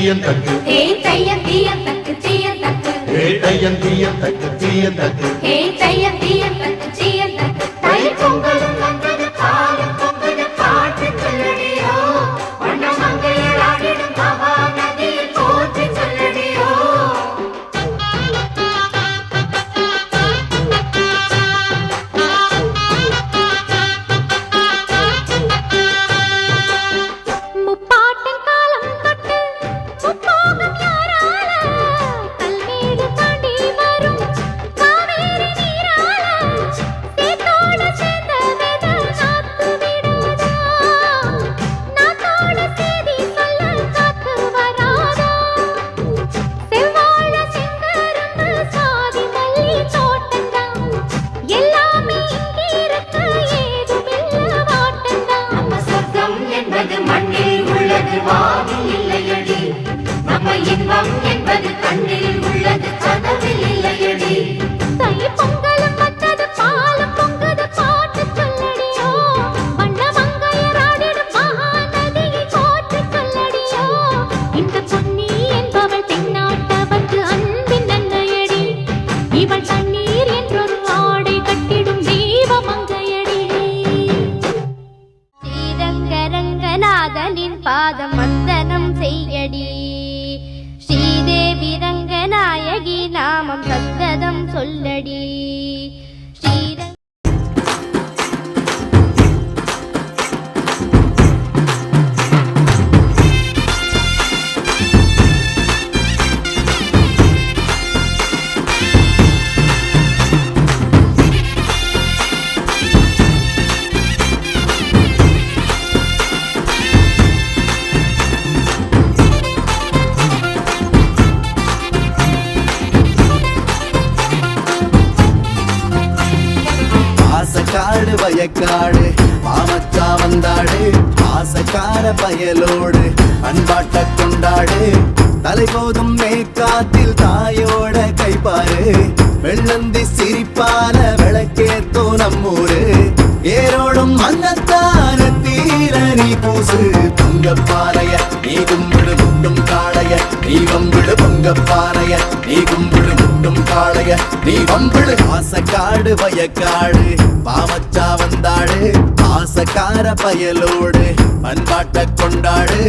தீயன் தக்கு ஹே தைய தீய தக்கு தீய தக்கு ஏ தையன் தீயன் தக்கு தீயன் தக்கு ஹே தைய தீய உள்ளது வானில் இல்லையடி நம்ம இன்பம் என்பது கண்ணில் உள்ளது கனவில் இல்லையடி. பாதம் வந்தனம் செய்யடி. ஸ்ரீதேவி ரங்கநாயகி நாமம் சத்ததம் சொல்லடி. ஆசக்காடு வயக்காடு மாமச்சா வந்தாடு ஆசக்கார பயலோடு அன்பாட்ட கொண்டாடு. தலை போதும் மேற்காத்தில் தாயோட கைப்பாரு. வெள்ளந்தி சிரிப்பால விளக்கேத்தோ நம்மூரு. ஏரோடும் மன்னத்தான தீர நீ பூசு தங்கப்பாறைய பாறைய நீ கும்பிடு முட்டும் காளைய நீ வம்பிடு பொங்க பாறைய நீ கும்பிடு முட்டும் காளைய நீ வம்பிடு ஆசக்காடு வயக்காடு பாவச்சா வந்தாடு ஆசக்கார பயலோடு பண்பாட்ட கொண்டாடு.